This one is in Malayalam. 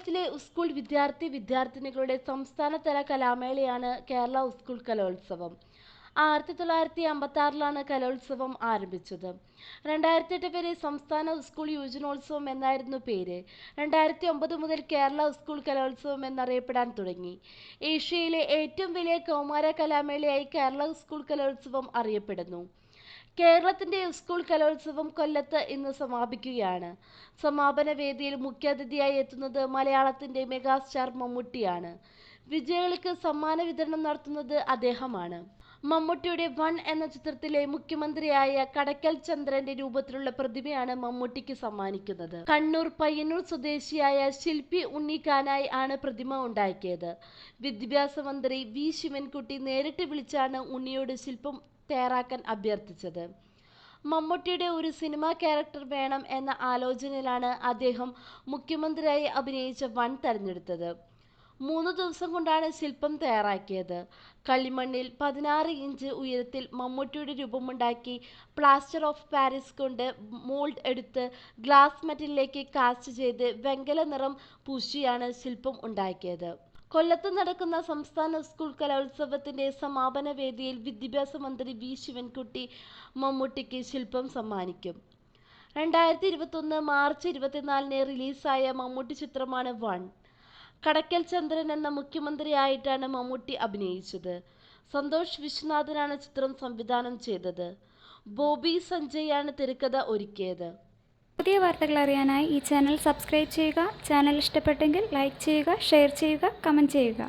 കേരളത്തിലെ സ്കൂൾ വിദ്യാർത്ഥി വിദ്യാർത്ഥിനികളുടെ സംസ്ഥാനതല കലാമേളയാണ് കേരള സ്കൂൾ കലോത്സവം. ആയിരത്തി തൊള്ളായിരത്തി അമ്പത്തി ആറിലാണ് കലോത്സവം ആരംഭിച്ചത്. രണ്ടായിരത്തി എട്ട് വരെ സംസ്ഥാന സ്കൂൾ യുവജനോത്സവം എന്നായിരുന്നു പേര്. രണ്ടായിരത്തി ഒമ്പത് മുതൽ കേരള സ്കൂൾ കലോത്സവം എന്നറിയപ്പെടാൻ തുടങ്ങി. ഏഷ്യയിലെ ഏറ്റവും വലിയ കൗമാര കലാമേളയായി കേരള സ്കൂൾ കലോത്സവം അറിയപ്പെടുന്നു. കേരളത്തിന്റെ സ്കൂൾ കലോത്സവം കൊല്ലത്ത് ഇന്ന് സമാപിക്കുകയാണ്. സമാപന വേദിയിൽ മുഖ്യാതിഥിയായി എത്തുന്നത് മലയാളത്തിന്റെ മെഗാസ്റ്റാർ മമ്മൂട്ടിയാണ്. വിജയികൾക്ക് സമ്മാന വിതരണം നടത്തുന്നത് അദ്ദേഹമാണ്. മമ്മൂട്ടിയുടെ വൺ എന്ന ചിത്രത്തിലെ മുഖ്യമന്ത്രിയായ കടക്കൽ ചന്ദ്രന്റെ രൂപത്തിലുള്ള പ്രതിമയാണ് മമ്മൂട്ടിക്ക് സമ്മാനിക്കുന്നത്. കണ്ണൂർ പയ്യന്നൂർ സ്വദേശിയായ ശില്പി ഉണ്ണിക്കാനായി ആണ് പ്രതിമ ഉണ്ടാക്കിയത്. വിദ്യാഭ്യാസ മന്ത്രി വി ശിവൻകുട്ടി നേരിട്ട് വിളിച്ചാണ് ഉണ്ണിയോട് ശില്പം തയ്യാറാക്കാൻ അഭ്യർത്ഥിച്ചത്. മമ്മൂട്ടിയുടെ ഒരു സിനിമാ ക്യാരക്ടർ വേണം എന്ന ആലോചനയിലാണ് അദ്ദേഹം മുഖ്യമന്ത്രിയായി അഭിനയിച്ച വൺ തെരഞ്ഞെടുത്തത്. മൂന്ന് ദിവസം കൊണ്ടാണ് ശില്പം തയ്യാറാക്കിയത്. കളിമണ്ണിൽ പതിനാറ് ഇഞ്ച് ഉയരത്തിൽ മമ്മൂട്ടിയുടെ രൂപമുണ്ടാക്കി പ്ലാസ്റ്റർ ഓഫ് പാരീസ് കൊണ്ട് മോൾഡ് എടുത്ത് ഗ്ലാസ് മെറ്റലിലേക്ക് കാസ്റ്റ് ചെയ്ത് വെങ്കല നിറം പൂശിയാണ് ശില്പം ഉണ്ടാക്കിയത്. കൊല്ലത്ത് നടക്കുന്ന സംസ്ഥാന സ്കൂൾ കലോത്സവത്തിന്റെ സമാപന വേദിയിൽ വിദ്യാഭ്യാസ മന്ത്രി വി. ശിവൻകുട്ടി മമ്മൂട്ടിക്ക് ശില്പം സമ്മാനിക്കും. രണ്ടായിരത്തി ഇരുപത്തൊന്ന് മാർച്ച് ഇരുപത്തിനാലിന് റിലീസായ മമ്മൂട്ടി ചിത്രമാണ് വൺ. കടക്കൽ ചന്ദ്രൻ എന്ന മുഖ്യമന്ത്രിയായിട്ടാണ് മമ്മൂട്ടി അഭിനയിച്ചത്. സന്തോഷ് വിശ്വനാഥനാണ് ചിത്രം സംവിധാനം ചെയ്തത്. ബോബി സഞ്ജയാണ് തിരക്കഥ ഒരുക്കിയത്. പുതിയ വാർത്തകൾ അറിയാനായി ഈ ചാനൽ സബ്സ്ക്രൈബ് ചെയ്യുക. ചാനൽ ഇഷ്ടപ്പെട്ടെങ്കിൽ ലൈക്ക് ചെയ്യുക ഷെയർ ചെയ്യുക കമന്റ് ചെയ്യുക.